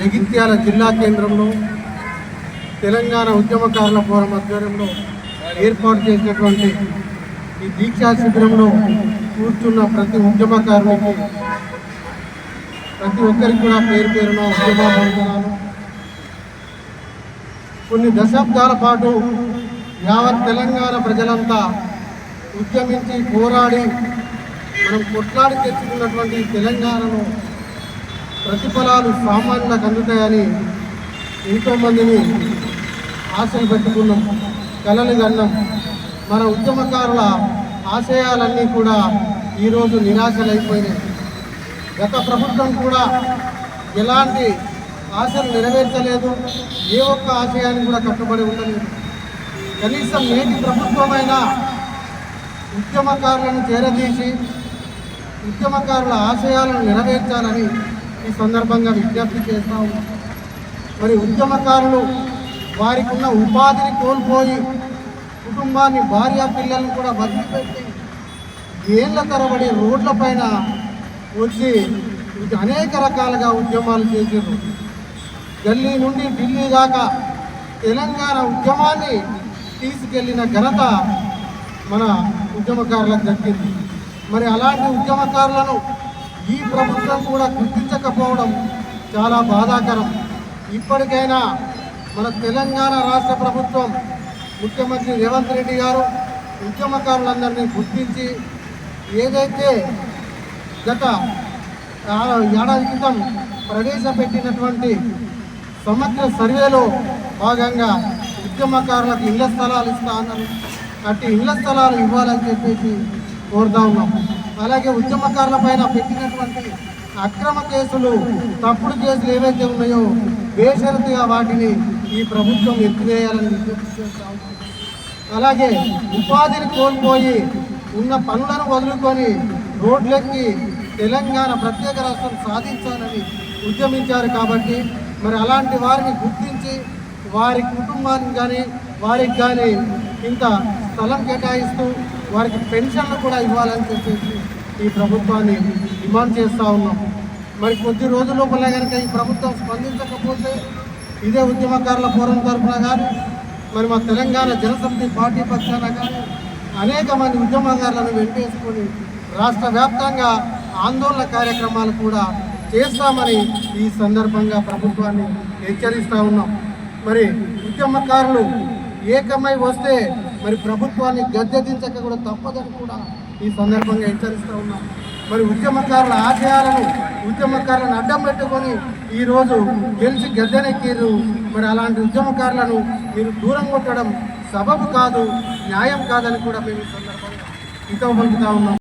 జగిత్యాల జిల్లా కేంద్రంలో తెలంగాణ ఉద్యమకారుల ఫోరం ఆధ్వర్యంలో ఏర్పాటు చేసినటువంటి ఈ దీక్షా శిబిరంలో కూర్చున్న ప్రతి ఉద్యమకారునికి ప్రతి ఒక్కరికి కూడా పేరు పేరున ఉద్యమాలు కొన్ని దశాబ్దాల పాటు యావత్ తెలంగాణ ప్రజలంతా ఉద్యమించి పోరాడి మనం కొట్లాడి తెచ్చుకున్నటువంటి తెలంగాణను ప్రతిఫలాలు సామాన్యులకు అందుతాయని ఎంతోమందిని ఆశలు పెట్టుకున్నాం కలలు కన్నాం. మన ఉద్యమకారుల ఆశయాలన్నీ కూడా ఈరోజు నిరాశలైపోయినాయి. గత ప్రభుత్వం కూడా ఎలాంటి ఆశలు నెరవేర్చలేదు ఏ ఒక్క ఆశయాన్ని కూడా కట్టుబడి ఉండలేదు. కనీసం నేటి ప్రభుత్వమైనా ఉద్యమకారులను చేరదీసి ఉద్యమకారుల ఆశయాలను నెరవేర్చాలని ఈ సందర్భంగా విజ్ఞప్తి చేస్తాము మరి ఉద్యమకారులు వారికి ఉన్న ఉపాధిని కోల్పోయి కుటుంబాన్ని భార్య పిల్లలను కూడా వదిలిపెట్టి ఏళ్ళ తరబడి రోడ్లపైన వచ్చి ఇది అనేక రకాలుగా ఉద్యమాలు చేసారు ఢిల్లీ నుండి ఢిల్లీ దాకా తెలంగాణ ఉద్యమాన్ని తీసుకెళ్ళిన ఘనత మన ఉద్యమకారులకు దక్కింది. మరి అలాంటి ఉద్యమకారులను ఈ ప్రభుత్వం కూడా గుర్తించకపోవడం చాలా బాధాకరం. ఇప్పటికైనా మన తెలంగాణ రాష్ట్ర ప్రభుత్వం ముఖ్యమంత్రి రేవంత్ రెడ్డి గారు ఉద్యమకారులందరినీ గుర్తించి ఏదైతే గత ఏడాది క్రితం ప్రవేశపెట్టినటువంటి సమగ్ర సర్వేలో భాగంగా ఉద్యమకారులకు ఇళ్ళ స్థలాలు ఇస్తా అన్నారు అట్టి ఇళ్ళ స్థలాలు ఇవ్వాలని చెప్పేసి కోరుతా ఉన్నాం. అలాగే ఉద్యమకారుల పైన పెట్టినటువంటి అక్రమ కేసులు తప్పుడు కేసులు ఏవైతే ఉన్నాయో బేషరతుగా వాటిని ఈ ప్రభుత్వం ఎత్తివేయాలని విజ్ఞప్తి అలాగే ఉపాధిని కోల్పోయి ఉన్న పనులను వదులుకొని రోడ్లెక్కి తెలంగాణ ప్రత్యేక రాష్ట్రం సాధించాలని ఉద్యమించారు కాబట్టి మరి అలాంటి వారిని గుర్తించి వారి కుటుంబానికి కానీ వారికి కానీ ఇంత స్థలం కేటాయిస్తూ వారికి పెన్షన్లు కూడా ఇవ్వాలని చెప్పేసి ఈ ప్రభుత్వాన్ని డిమాండ్ చేస్తూ ఉన్నాం. మరి కొద్ది రోజుల లోపల కనుక ఈ ప్రభుత్వం స్పందించకపోతే ఇదే ఉద్యమకారుల ఫోరం తరఫున కానీ మరి మా తెలంగాణ జనసమితి పార్టీ పక్షాన కానీ అనేక మంది ఉద్యమకారులను వెంటేసుకొని రాష్ట్ర వ్యాప్తంగా ఆందోళన కార్యక్రమాలు కూడా చేస్తామని ఈ సందర్భంగా ప్రభుత్వాన్ని హెచ్చరిస్తూ ఉన్నాం. మరి ఉద్యమకారులు ఏకమై వస్తే మరి ప్రభుత్వాన్ని గద్దెదించక కూడా తప్పదని కూడా ఈ సందర్భంగా హెచ్చరిస్తూ ఉన్నాం. మరి ఉద్యమకారుల ఆశయాలను ఉద్యమకారులను అడ్డం పెట్టుకొని ఈరోజు గెలిచి గద్దెనెక్కిరు మరి అలాంటి ఉద్యమకారులను మీరు దూరం కొట్టడం సబబు కాదు న్యాయం కాదని కూడా మేము ఈ సందర్భంగా హితవు పలుకుతా ఉన్నాం.